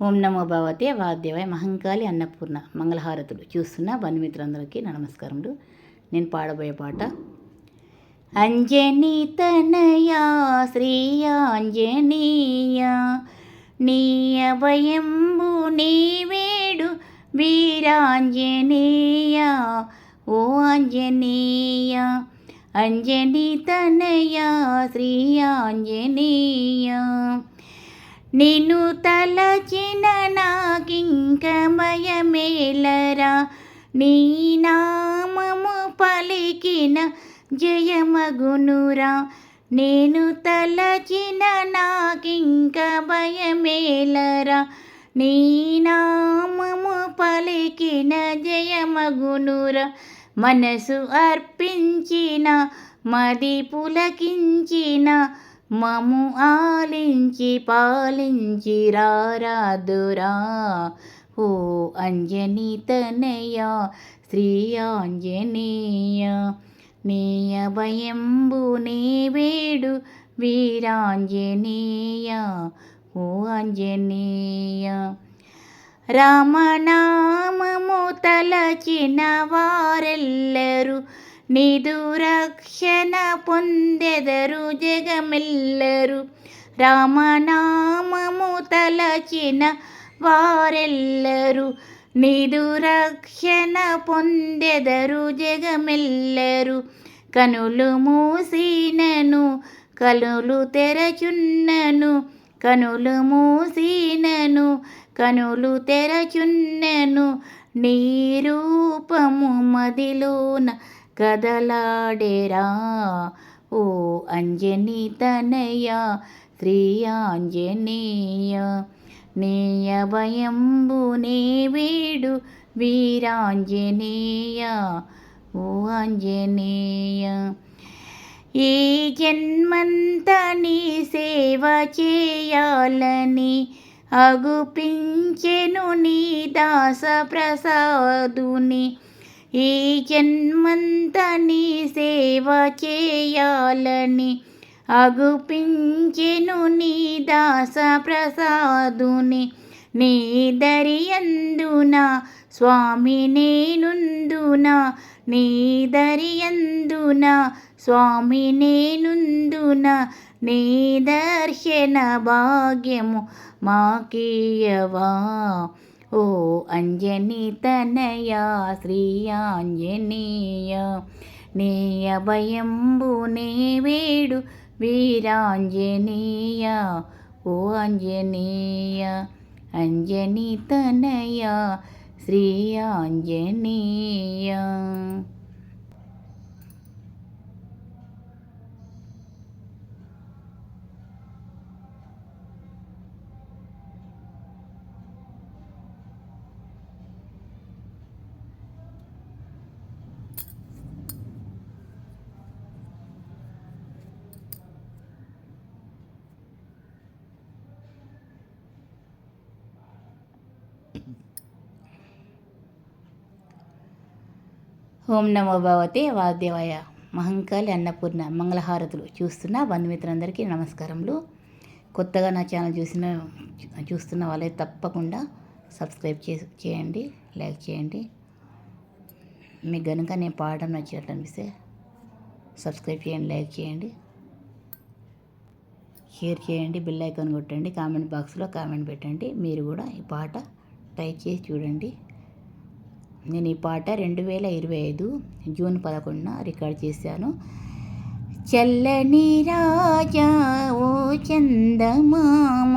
ఓం నమో భగవతే వాద్యవాయ మహంకాళి అన్నపూర్ణ మంగళహారతుడు చూస్తున్న బంధుమిత్రులందరికీ నా నమస్కారములు. నేను పాడబోయే పాట అంజనీ తనయా శ్రీ ఆంజనేయ నీ అభయంబు వేడు వీరాంజనేయ ఓ ఆంజనేయ అంజనీ తనయా శ్రీ ఆంజనేయ నేను తలచిన నాకింక భయమేలరా నీ నామము పలికిన జయమగునురా. నేను తలచిన నాకింక భయమేలరా నీ నామము పలికిన జయమగునురా. మనసు అర్పించిన మది పులకించిన మము ఆలించి పాలించి రారాదురా. ఓ అంజని తనయ శ్రీ ఆంజనేయ. నీ అభయంబు నీ వేడు వీరాంజనేయ. ఓ ఆంజనేయ రామనామము తలచిన వారెల్లరూ నిదు రక్షణ పొందెదరు జగమెల్లరు. రామనామము తలచిన వారెల్లరు. నిదు రక్షణ పొందెదరు జగమెల్లరు. కనులు మూసినను కనులు తెరచున్నను. కనులు మూసినను కనులు తెరచున్నను. నీ రూపము మదిలోన కదలాడేరా ఓ అంజని తనయ శ్రీ ఆంజనేయ నీ అభయంబు నే వీరాంజనేయ ఓ ఆంజనేయ ఏ జన్మంత నీ సేవ చేయాలని అగుపించెను నీ దాస ప్రసాదుని ఈ జన్మంత నీ సేవ చేయాలని అగుపించెను నీ దాస ప్రసాదుని. నీ దరియందున స్వామి నేనుందున నీ దరియందున స్వామి నేనుందున నీ దర్శన భాగ్యము మాకీయవా? ఓ అంజనీ తనయ శ్రీ ఆంజనేయ నీ అభయంబు నే వేడు వీరాంజనేయ ఓ ఆంజనేయ అంజనీ తనయ శ్రీ ఆంజనేయ ఓం నమో భగవతే వాదేవాయ మహంకాళి అన్నపూర్ణ మంగళహారతులు చూస్తున్న బంధుమిత్రులందరికీ నమస్కారములు. కొత్తగా నా ఛానల్ చూసిన చూస్తున్న వాళ్ళైతే తప్పకుండా సబ్స్క్రైబ్ చే చేయండి లైక్ చేయండి. మీకు కనుక నేను పాడడం నచ్చినట్లు అనిపిస్తే సబ్స్క్రైబ్ చేయండి లైక్ చేయండి. షేర్ చేయండి బిల్ ఐకాన్ కొట్టండి కామెంట్ బాక్స్లో కామెంట్ పెట్టండి. మీరు కూడా ఈ పాట ట్రై చేసి చూడండి. నేను ఈ పాట రెండు వేల ఇరవై ఐదు జూన్ పదకొండున రికార్డ్ చేశాను. చల్లని రాజా ఓ చందమామ.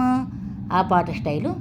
ఆ పాట స్టైలు